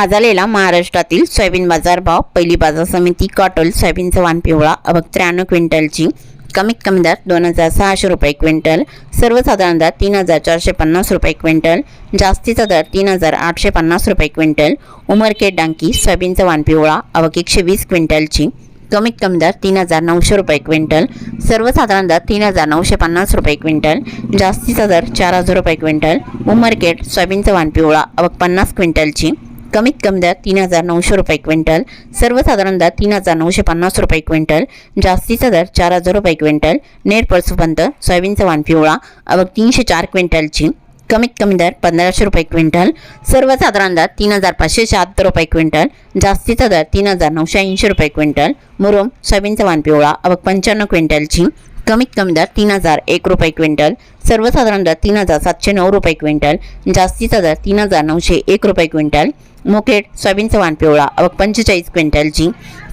गाजलेला महाराष्ट्रातील सोयाबीन बाजार भाव पहिली बाजार समिती कॉटल सोयाबीनचा वाण पिवळा. अबक त्र्याण्णव क्विंटलची. कमीत कमी दर दोन हजार सहाशे रुपये क्विंटल. सर्वसाधारण दर तीन हजार चारशे पन्नास रुपये क्विंटल. जास्तीचा दर तीन हजार आठशे पन्नास रुपये क्विंटल. उमरखेड डांकी सोयाबीनचा वाण पिवळा. अवक एकशे वीस क्विंटलची. कमीत कमी दर तीन हजार नऊशे रुपये क्विंटल. सर्वसाधारण दर तीन हजार नऊशे पन्नास रुपये क्विंटल. जास्तीचा दर चार हजार रुपये क्विंटल. उमरखेड सोयाबीनचा वाण पिवळा. अवक पन्नास क्विंटलची. कमीत कमी दर तीन हजार नऊशे रुपये क्विंटल सर्वसाधारण दर तीन हजार नऊशे पन्नास रुपये क्विंटल जास्तीचा दर चार हजार रुपये क्विंटल नेर पळसूपर्यंत सोयाबीनचा वाण पिवळा अवघ तीनशे चार क्विंटलची कमीत कमी दर पंधराशे रुपये क्विंटल सर्वसाधारण दर तीन हजार पाचशे शहात्तर रुपये क्विंटल जास्तीचा दर तीन हजार नऊशे ऐंशी रुपये क्विंटल मुरुम सोयाबीनचा वाण पिवळा अवघ पंच्याण्णव क्विंटलची कमीत कमी दर तीन हजार एक रुपये क्विंटल सर्वसाधारण दर तीन हजार सातशे नऊ रुपये क्विंटल जास्तीचा दर तीन हजार नऊशे एक रुपये क्विंटल मोकेट सोयाबीनचा वाण पिवळा अवघ पंचेचाळीस क्विंटलची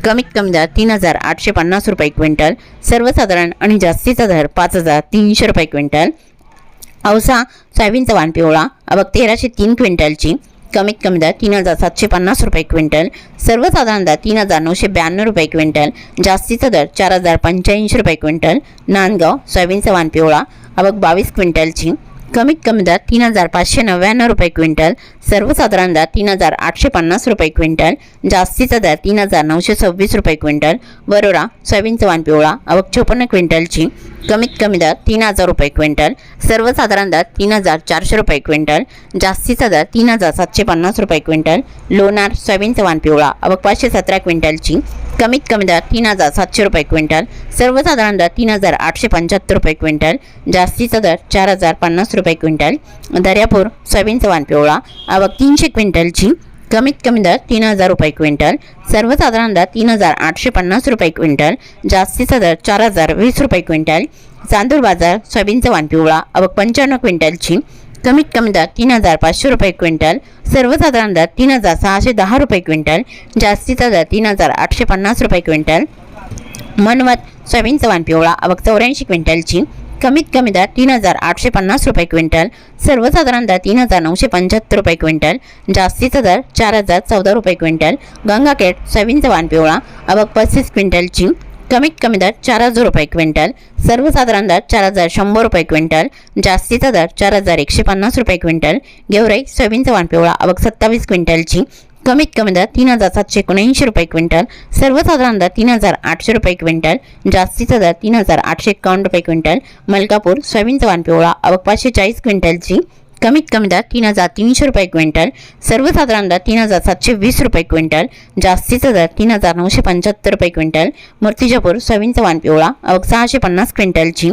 कमीत कमी दर तीन हजार आठशे पन्नास रुपये क्विंटल सर्वसाधारण आणि जास्तीचा दर पाच हजार तीनशे रुपये क्विंटल. औसा सोयाबीनचा वाण पिवळा अवघ तेराशे तीन क्विंटलची कमीत कमी दर तीन हजार सातशे पन्नास रुपये क्विंटल. सर्वसाधारण दर तीन हजार नऊशे ब्याण्णव रुपये क्विंटल. जास्तीचा दर चार हजार पंच्याऐंशी रुपये क्विंटल. नांदगाव सोयाबीनचा वाण पिवळा. अवघ बावीस क्विंटलची. कमीत कमी दर तीन हजार पाचशे नव्याण्णव रुपये क्विंटल सर्वसाधारण दर तीन हजार आठशे पन्नास रुपये क्विंटल जास्तीचा दर तीन हजार नऊशे सव्वीस रुपये क्विंटल वरोरा सोयाबीनचा वाण पिवळा अवघ चोपन्न क्विंटलची कमीत कमी दर तीन हजार रुपये क्विंटल सर्वसाधारण दर तीन हजार चारशे रुपये क्विंटल जास्तीचा दर तीन हजार सातशे पन्नास रुपये क्विंटल लोणार सोयाबीनचा वाण पिवळा अवघ पाचशे सतरा क्विंटलची कमीत कमी दर तीन हजार सातशे रुपये क्विंटल सर्वसाधारण दर तीन हजार आठशे पंच्याहत्तर रुपये क्विंटल जास्तीचा दर चार हजार पन्नास रुपये क्विंटल. दर्यापूर सोयाबीनचा वाण पिवळा आवक तीनशे क्विंटलची कमीत कमी दर तीन हजार रुपये क्विंटल सर्वसाधारण दर तीन हजार आठशे पन्नास रुपये क्विंटल जास्तीचा दर चार हजार वीस रुपये क्विंटल. चांदूर बाजार सोयाबीनचा वाण पिवळा अवघ पंच्याण्णव क्विंटलची कमीत कमी दर तीन हजार पाचशे रुपये क्विंटल सर्वसाधारण दर तीन हजार सहाशे दहा रुपये क्विंटल जास्तीचा दर तीन हजार आठशे पन्नास रुपये क्विंटल. मनवत सोयाबीन चव्हाण पिवळा अवघ चौऱ्याऐंशी क्विंटलची कमीत कमी दर तीन हजार आठशे पन्नास रुपये क्विंटल सर्वसाधारण दर तीन हजार नऊशे पंच्याहत्तर रुपये क्विंटल जास्तीचा दर चार हजार चौदा रुपये क्विंटल. गंगाखेड सोयाबीन चव्हाण पिवळा अवघ पस्तीस क्विंटलची कमीत कमी दर चार हजार रुपये क्विंटल सर्वसाधारण दर चार हजार शंभर रुपये क्विंटल जास्तीचा दर चार हजार एकशे पन्नास रुपये क्विंटल गेवराई सोयाबीनचा वाण पिवळा अवघ सत्तावीस क्विंटलची कमीत कमी दर तीन हजार सातशे एकोणऐंशी रुपये क्विंटल सर्वसाधारण दर तीन हजार आठशे रुपये क्विंटल जास्तीचा दर तीन हजार आठशे एकावन्न रुपये क्विंटल मलकापूर सोयाबीनचा वाण पिवळा अवघ पाचशे चाळीस क्विंटलची कमीत कमी दर तीन हजार तीनशे रुपये क्विंटल सर्वसाधारण दर तीन हजार सातशे वीस रुपये क्विंटल जास्तीचा दर तीन हजार नऊशे पंच्याहत्तर रुपये क्विंटल मूर्तिजापूर सोयाबीनचा वान पिवळा अवघ सहाशे पन्नास क्विंटलची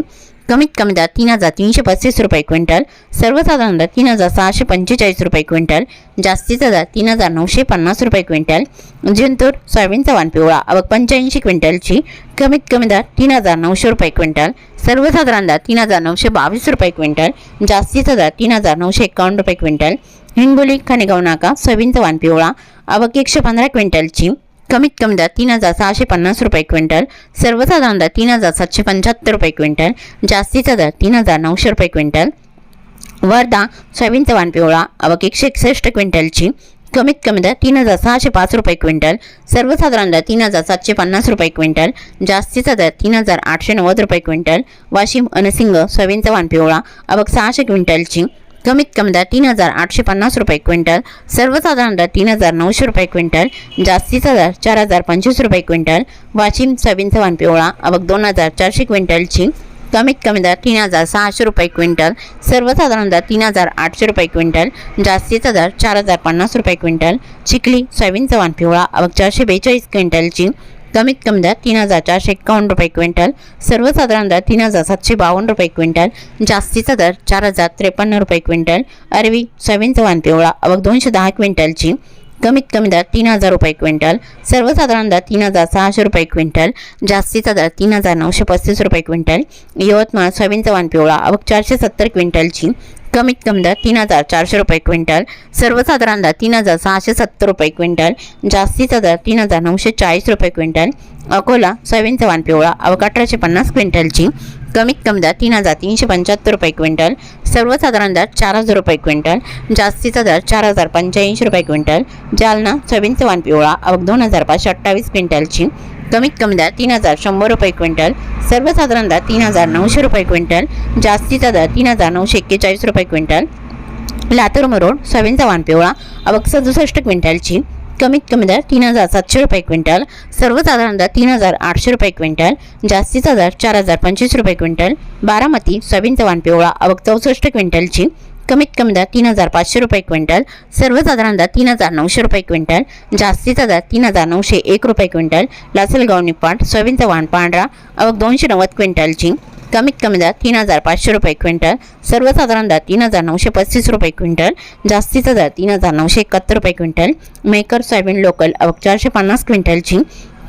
कमीत कमी दर तीन हजार तीनशे पस्तीस रुपये क्विंटल. सर्वसाधारण दर तीन हजार सहाशे पंचेचाळीस रुपये क्विंटल. जास्तीचा दर तीन हजार नऊशे पन्नास रुपये क्विंटल. जिंतूर सोयाबीनचा वाण पिवळा अवघ पंच्याऐंशी क्विंटलची. कमीत कमी दर तीन हजार नऊशे रुपये क्विंटल. सर्वसाधारण दर तीन हजार नऊशे बावीस रुपये क्विंटल. जास्तीचा दर तीन हजार नऊशे एकावन्न रुपये क्विंटल. हिंगोली खानेगाव नाका सोयाबीनचा वाण पिवळा अवघ एकशे पंधरा क्विंटलची. कमीत कमी दर तीन हजार सहाशे पन्नास रुपये क्विंटल सर्वसाधारण दर तीन हजार सातशे पंच्याहत्तर रुपये क्विंटल जास्तीचा दर तीन हजार नऊशे रुपये क्विंटल वर्धा सोयाबीनचा वाण पिवळा अवघ एकशे एकसष्ट क्विंटलची कमीत कमी दर तीन हजार सहाशे पाच रुपये क्विंटल सर्वसाधारण दर तीन हजार सातशे पन्नास रुपये क्विंटल जास्तीचा दर तीन हजार आठशे नव्वद रुपये क्विंटल वाशिम अनसिंग सोयाबीनचा वाण पिवळा अवघ सहाशे क्विंटलची कमीत कमी दर तीन हजार आठशे पन्नास रुपये क्विंटल सर्वसाधारण दर तीन हजार नऊशे रुपये क्विंटल जास्तीचा दर चार हजार पंचवीस रुपये क्विंटल वाशिम सोयाबीनचा वाण पिवळा अवघ दोन हजार चारशे क्विंटलची कमीत कमी दर तीन हजार सहाशे रुपये क्विंटल सर्वसाधारण दर तीन हजार आठशे रुपये क्विंटल जास्तीचा दर चार हजार पन्नास रुपये क्विंटल चिखली सोयाबीनचा वाण पिवळा अवघ चारशे बेचाळीस क्विंटलची कमीत कमी दर तीन हजार चारशे एक्कावन्न रुपये क्विंटल. सर्वसाधारण दर तीन हजार सातशे बावन्न रुपये क्विंटल. जास्तीचा दर चार हजार त्रेपन्न रुपये क्विंटल. अरवी सोयाबीनचा वाण पिवळा अवघ दोनशे दहा क्विंटलची. कमीत कमी दर तीन हजार रुपये क्विंटल. सर्वसाधारण दर तीन हजार सहाशे रुपये क्विंटल. जास्तीचा दर तीन हजार नऊशे पस्तीस रुपये क्विंटल. यवतमाळ सोयाबीनचा वाण पिवळा अवघ चारशे सत्तर क्विंटलची. कमीत कमी दर तीन हजार चारशे रुपये क्विंटल सर्वसाधारण दर तीन हजार सहाशे सत्तर रुपये क्विंटल जास्तीचा दर तीन हजार नऊशे चाळीस रुपये क्विंटल अकोला सोयाबीनचा वाण पिवळा अवघ अठराशे पन्नास क्विंटलची कमीत कमी दर तीन हजार तीनशे पंच्याहत्तर रुपये क्विंटल सर्वसाधारण दर चार हजार रुपये क्विंटल जास्तीचा दर चार हजार पंच्याऐंशी रुपये क्विंटल जालना सोयाबीनचा वाण पिवळा अवघ दोन हजार पाचशे अठ्ठावीस क्विंटलची कमीत कमी दर तीन हजार शंभर रुपये क्विंटल सर्वसाधारण दर तीन हजार नऊशे रुपये क्विंटल जास्तीचा दर तीन हजार नऊशे एक्केचाळीस रुपये क्विंटल. लातूर मरोड सोयाबीनचा वाण पिवळा अवक सदुसष्ट क्विंटलची कमीत कमी दर तीन हजार सातशे रुपये क्विंटल. सर्वसाधारण दर तीन हजार आठशे रुपये क्विंटल जास्तीचा दर चार हजार पंचवीस रुपये क्विंटल. बारामती सोयाबीनचा वाण पिवळा अवक चौसष्ट क्विंटलची कमीत कमी दर तीन हजार पाचशे रुपये क्विंटल सर्वसाधारण दर तीन हजार नऊशे रुपये क्विंटल जास्तीचा दर तीन हजार नऊशे एक रुपये क्विंटल लासलगाव निपाट सोयाबीनचा वाण पांढरा अवघ दोनशे नव्वद क्विंटलची कमीत कमी दर तीन हजार पाचशे रुपये क्विंटल सर्वसाधारण दर तीन हजार नऊशे पस्तीस रुपये क्विंटल जास्तीचा दर तीन हजार नऊशे एकाहत्तर रुपये क्विंटल मेकर सोयाबीन लोकल अवघ चारशे पन्नास क्विंटलची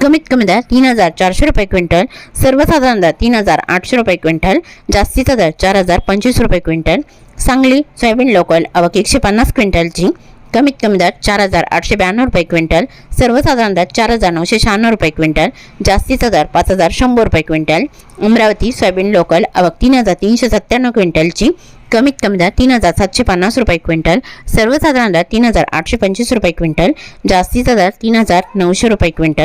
कमीत कमी दर तीन हजार चारशे रुपये क्विंटल सर्वसाधारण दर तीन हजार आठशे रुपये क्विंटल जास्तीचा दर चार हजार पंचवीस रुपये क्विंटल सांगली सोयाबीन लोकल आवक एकशे पन्नास क्विंटलची कमीत कमी दर चार हजार आठशे ब्याण्णव रुपये क्विंटल सर्वसाधारण दर चार हजार नऊशे शहाण्णव रुपये क्विंटल जास्तीचा दर पाच हजार शंभर रुपये क्विंटल अमरावती सोयाबीन लोकल आवक तीन हजार तीनशे सत्त्याण्णव क्विंटलची कमीत कमी दर तीन हजार सातशे पन्नास रुपये क्विंटल सर्वसाधारण दर तीन हजार आठशे पंचवीस रुपये क्विंटल जास्तीचा दर तीन हजार नऊशे रुपये क्विंटल.